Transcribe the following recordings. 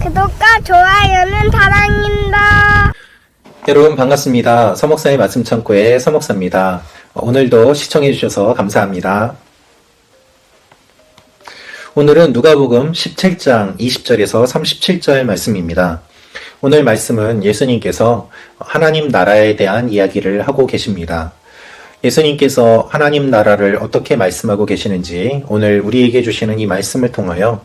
구독과 좋아요는 사랑입니다. 여러분 반갑습니다. 서목사의 말씀 창고의 서목사입니다. 오늘도 시청해 주셔서 감사합니다. 오늘은 누가복음 17장 20절에서 37절 말씀입니다. 오늘 말씀은 예수님께서 하나님 나라에 대한 이야기를 하고 계십니다. 예수님께서 하나님 나라를 어떻게 말씀하고 계시는지 오늘 우리에게 주시는 이 말씀을 통하여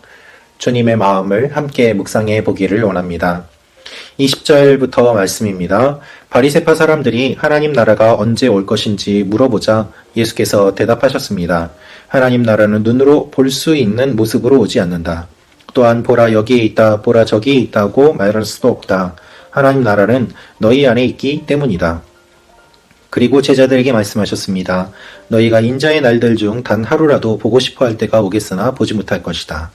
주님의 마음을 함께 묵상해 보기를 원합니다. 20절부터 말씀입니다. 바리세파 사람들이 하나님 나라가 언제 올 것인지 물어보자 예수께서 대답하셨습니다. 하나님 나라는 눈으로 볼 수 있는 모습으로 오지 않는다. 또한 보라 여기에 있다, 보라 저기에 있다고 말할 수도 없다. 하나님 나라는 너희 안에 있기 때문이다. 그리고 제자들에게 말씀하셨습니다. 너희가 인자의 날들 중 단 하루라도 보고 싶어 할 때가 오겠으나 보지 못할 것이다.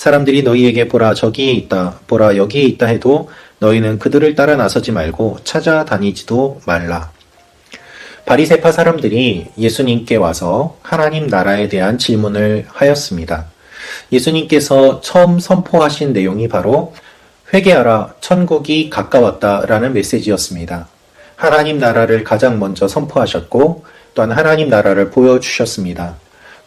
사람들이 너희에게 보라 저기에 있다, 보라 여기에 있다 해도 너희는 그들을 따라 나서지 말고 찾아다니지도 말라. 바리세파 사람들이 예수님께 와서 하나님 나라에 대한 질문을 하였습니다. 예수님께서 처음 선포하신 내용이 바로 회개하라 천국이 가까웠다라는 메시지였습니다. 하나님 나라를 가장 먼저 선포하셨고 또한 하나님 나라를 보여주셨습니다.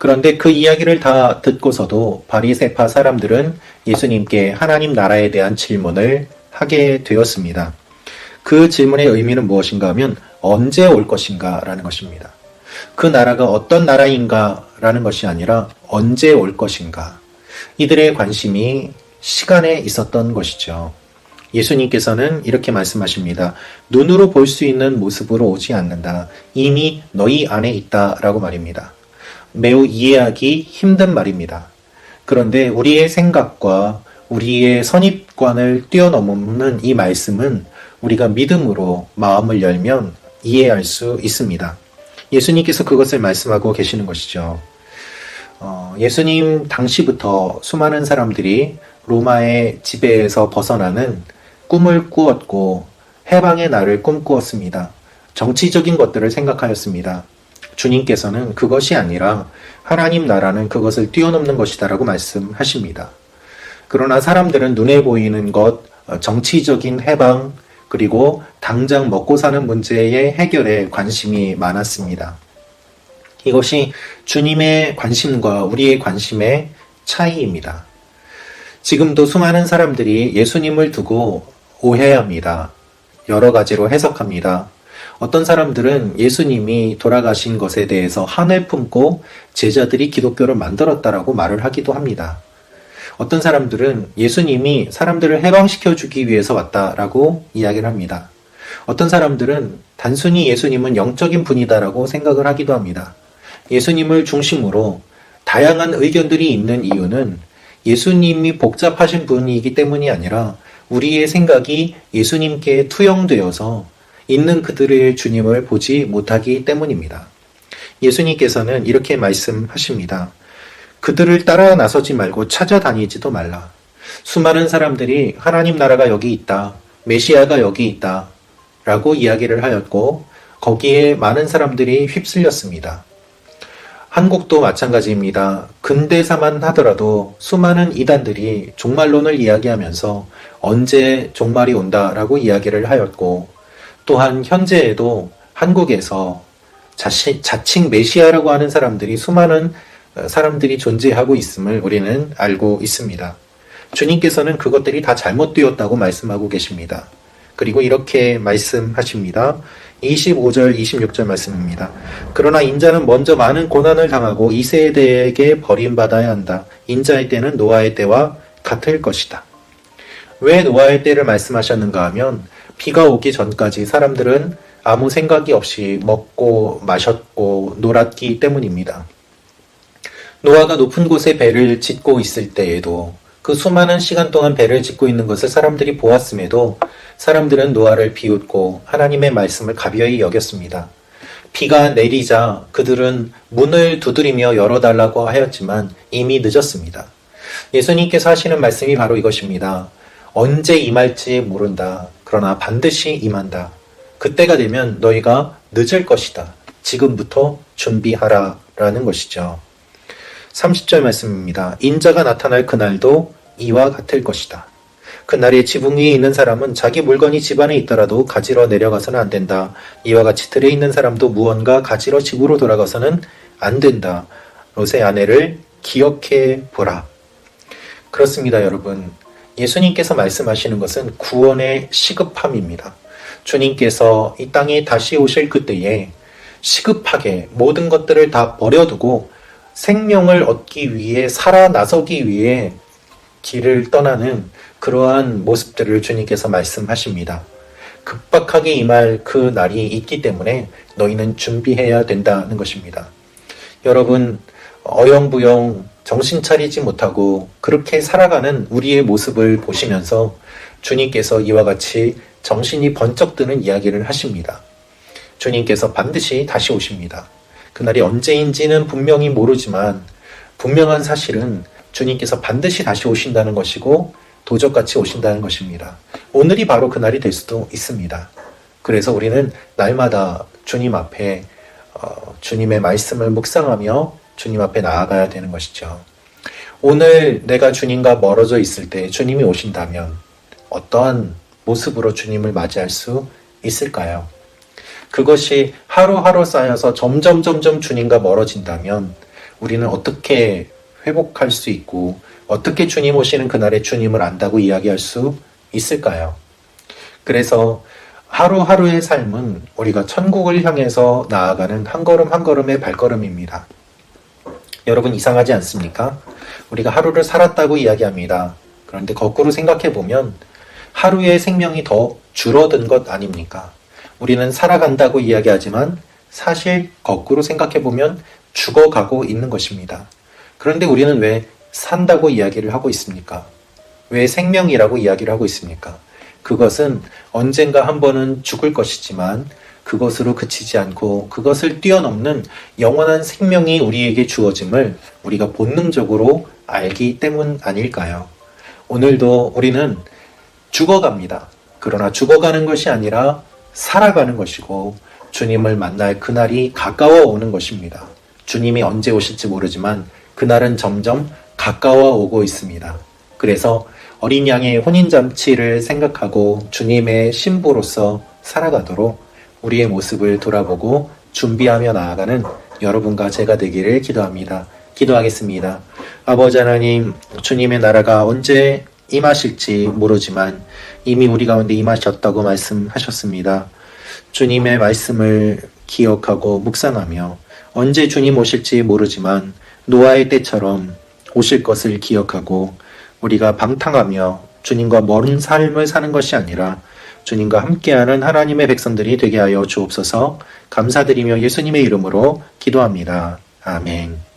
그런데 그 이야기를 다 듣고서도 바리세파 사람들은 예수님께 하나님 나라에 대한 질문을 하게 되었습니다. 그 질문의 의미는 무엇인가 하면 언제 올 것인가 라는 것입니다. 그 나라가 어떤 나라인가 라는 것이 아니라 언제 올 것인가. 이들의 관심이 시간에 있었던 것이죠. 예수님께서는 이렇게 말씀하십니다. 눈으로 볼 수 있는 모습으로 오지 않는다. 이미 너희 안에 있다. 라고 말입니다. 매우 이해하기 힘든 말입니다. 그런데 우리의 생각과 우리의 선입관을 뛰어넘는 이 말씀은 우리가 믿음으로 마음을 열면 이해할 수 있습니다. 예수님께서 그것을 말씀하고 계시는 것이죠. 어, 예수님 당시부터 수많은 사람들이 로마의 지배에서 벗어나는 꿈을 꾸었고 해방의 날을 꿈꾸었습니다. 정치적인 것들을 생각하였습니다. 주님께서는 그것이 아니라 하나님 나라는 그것을 뛰어넘는 것이다라고 말씀하십니다. 그러나 사람들은 눈에 보이는 것, 어, 정치적인 해방, 그리고 당장 먹고 사는 문제의 해결에 관심이 많았습니다. 이것이 주님의 관심과 우리의 관심의 차이입니다. 지금도 수많은 사람들이 예수님을 두고 오해합니다. 여러 가지로 해석합니다. 어떤 사람들은 예수님이 돌아가신 것에 대해서 한을 품고 제자들이 기독교를 만들었다라고 말을 하기도 합니다. 어떤 사람들은 예수님이 사람들을 해방시켜 주기 위해서 왔다라고 이야기를 합니다. 어떤 사람들은 단순히 예수님은 영적인 분이다라고 생각을 하기도 합니다. 예수님을 중심으로 다양한 의견들이 있는 이유는 예수님이 복잡하신 분이기 때문이 아니라 우리의 생각이 예수님께 투영되어서 있는 그들의 주님을 보지 못하기 때문입니다. 예수님께서는 이렇게 말씀하십니다. 그들을 따라 나서지 말고 찾아다니지도 말라. 수많은 사람들이 하나님 나라가 여기 있다. 메시아가 여기 있다. 라고 이야기를 하였고, 거기에 많은 사람들이 휩쓸렸습니다. 한국도 마찬가지입니다. 근대사만 하더라도 수많은 이단들이 종말론을 이야기하면서 언제 종말이 온다라고 이야기를 하였고, 또한 현재에도 한국에서 자신, 자칭 메시아라고 하는 사람들이 수많은 사람들이 존재하고 있음을 우리는 알고 있습니다. 주님께서는 그것들이 다 잘못되었다고 말씀하고 계십니다. 그리고 이렇게 말씀하십니다. 25절, 26절 말씀입니다. 그러나 인자는 먼저 많은 고난을 당하고 이 세대에게 버림받아야 한다. 인자의 때는 노아의 때와 같을 것이다. 왜 노아의 때를 말씀하셨는가 하면 비가 오기 전까지 사람들은 아무 생각이 없이 먹고 마셨고 놀았기 때문입니다. 노아가 높은 곳에 배를 짓고 있을 때에도 그 수많은 시간 동안 배를 짓고 있는 것을 사람들이 보았음에도 사람들은 노아를 비웃고 하나님의 말씀을 가벼이 여겼습니다. 비가 내리자 그들은 문을 두드리며 열어달라고 하였지만 이미 늦었습니다. 예수님께서 하시는 말씀이 바로 이것입니다. 언제 임할지 모른다. 그러나 반드시 임한다. 그때가 되면 너희가 늦을 것이다. 지금부터 준비하라. 라는 것이죠. 30절 말씀입니다. 인자가 나타날 그날도 이와 같을 것이다. 그날에 지붕 위에 있는 사람은 자기 물건이 집안에 있더라도 가지러 내려가서는 안 된다. 이와 같이 들에 있는 사람도 무언가 가지러 집으로 돌아가서는 안 된다. 롯의 아내를 기억해 보라. 그렇습니다, 여러분. 예수님께서 말씀하시는 것은 구원의 시급함입니다. 주님께서 이 땅에 다시 오실 그때에 시급하게 모든 것들을 다 버려두고 생명을 얻기 위해 살아 나서기 위해 길을 떠나는 그러한 모습들을 주님께서 말씀하십니다. 급박하게 임할 그 날이 있기 때문에 너희는 준비해야 된다는 것입니다. 여러분, 어영부영 정신 차리지 못하고 그렇게 살아가는 우리의 모습을 보시면서 주님께서 이와 같이 정신이 번쩍 드는 이야기를 하십니다. 주님께서 반드시 다시 오십니다. 그날이 언제인지는 분명히 모르지만 분명한 사실은 주님께서 반드시 다시 오신다는 것이고 도적같이 오신다는 것입니다. 오늘이 바로 그날이 될 수도 있습니다. 그래서 우리는 날마다 주님 앞에 어, 주님의 말씀을 묵상하며 주님 앞에 나아가야 되는 것이죠. 오늘 내가 주님과 멀어져 있을 때 주님이 오신다면 어떠한 모습으로 주님을 맞이할 수 있을까요? 그것이 하루하루 쌓여서 점점 점점 주님과 멀어진다면 우리는 어떻게 회복할 수 있고 어떻게 주님 오시는 그날에 주님을 안다고 이야기할 수 있을까요? 그래서 하루하루의 삶은 우리가 천국을 향해서 나아가는 한 걸음 한 걸음의 발걸음입니다. 여러분 이상하지 않습니까? 우리가 하루를 살았다고 이야기합니다. 그런데 거꾸로 생각해 보면 하루의 생명이 더 줄어든 것 아닙니까? 우리는 살아간다고 이야기하지만 사실 거꾸로 생각해 보면 죽어가고 있는 것입니다. 그런데 우리는 왜 산다고 이야기를 하고 있습니까? 왜 생명이라고 이야기를 하고 있습니까? 그것은 언젠가 한 번은 죽을 것이지만 그것으로 그치지 않고 그것을 뛰어넘는 영원한 생명이 우리에게 주어짐을 우리가 본능적으로 알기 때문 아닐까요? 오늘도 우리는 죽어갑니다. 그러나 죽어가는 것이 아니라 살아가는 것이고 주님을 만날 그날이 가까워 오는 것입니다. 주님이 언제 오실지 모르지만 그날은 점점 가까워 오고 있습니다. 그래서 어린 양의 혼인잔치를 생각하고 주님의 신부로서 살아가도록 우리의 모습을 돌아보고 준비하며 나아가는 여러분과 제가 되기를 기도합니다. 기도하겠습니다. 아버지 하나님, 주님의 나라가 언제 임하실지 모르지만 이미 우리 가운데 임하셨다고 말씀하셨습니다. 주님의 말씀을 기억하고 묵상하며 언제 주님 오실지 모르지만 노아의 때처럼 오실 것을 기억하고 우리가 방탕하며 주님과 먼 삶을 사는 것이 아니라 주님과 함께하는 하나님의 백성들이 되게 하여 주옵소서 감사드리며 예수님의 이름으로 기도합니다. 아멘.